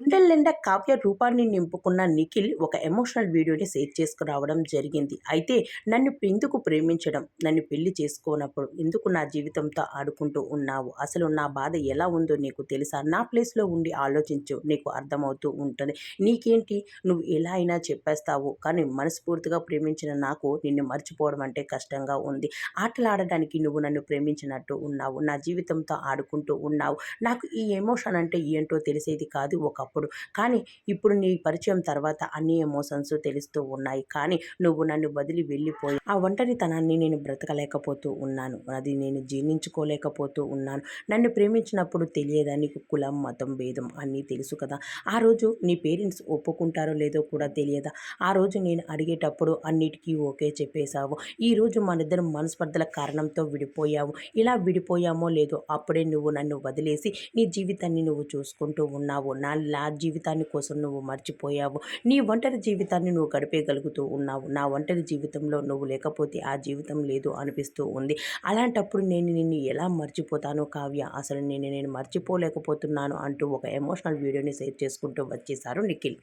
గుండెల నిండా కావ్య రూపాన్ని నింపుకున్న నిఖిల్ ఒక ఎమోషనల్ వీడియోని షేర్ చేసుకురావడం జరిగింది. అయితే నన్ను ఎందుకు ప్రేమించడం? నన్ను పెళ్ళి చేసుకోనప్పుడు ఎందుకు నా జీవితంతో ఆడుకుంటూ ఉన్నావు? అసలు నా బాధ ఎలా ఉందో నీకు తెలుసా? నా ప్లేస్లో ఉండి ఆలోచించు. నీకు అర్థమవుతూ ఉంటుంది. నీకేంటి? నువ్వు ఎలా అయినా చెప్పేస్తావు. కానీ మనస్ఫూర్తిగా ప్రేమించిన నాకు నిన్ను మర్చిపోవడం అంటే కష్టంగా ఉంది. ఆటలాడడానికి నువ్వు నన్ను ప్రేమించినట్టు ఉన్నావు. నా జీవితంతో ఆడుకుంటూ ఉన్నావు. నాకు ఈ ఎమోషన్ అంటే ఏంటో తెలిసేది కాదు. ఒక ఒకప్పుడు కానీ ఇప్పుడు నీ పరిచయం తర్వాత అన్ని ఎమోషన్స్ తెలుస్తూ ఉన్నాయి. కానీ నువ్వు నన్ను వదిలి వెళ్ళిపోయి ఆ ఒంటరితనాన్ని నేను బ్రతకలేకపోతూ ఉన్నాను. అది నేను జీర్ణించుకోలేకపోతూ ఉన్నాను. నన్ను ప్రేమించినప్పుడు తెలియదా నీకు కులం మతం భేదం అన్నీ తెలుసు కదా. ఆ రోజు నీ పేరెంట్స్ ఒప్పుకుంటారో లేదో కూడా తెలియదా? ఆ రోజు నేను అడిగేటప్పుడు అన్నిటికీ ఓకే చెప్పేశావు. ఈరోజు మనిద్దరం మనస్పర్ధల కారణంతో విడిపోయావు. ఇలా విడిపోయామో లేదో అప్పుడే నువ్వు నన్ను వదిలేసి నీ జీవితాన్ని నువ్వు చూసుకుంటూ ఉన్నావు. నా నా జీవితాన్ని కోసం నువ్వు మర్చిపోయావు. నీ ఒంటరి జీవితాన్ని నువ్వు గడిపేయగలుగుతూ ఉన్నావు. నా ఒంటరి జీవితంలో నువ్వు లేకపోతే ఆ జీవితం లేదు అనిపిస్తూ ఉంది. అలాంటప్పుడు నేను నిన్ను ఎలా మర్చిపోతాను కావ్య అసలు నేను నేను మర్చిపోలేకపోతున్నాను అంటూ ఒక ఎమోషనల్ వీడియోని షేర్ చేసుకుంటూ వచ్చేసారు నిఖిల్.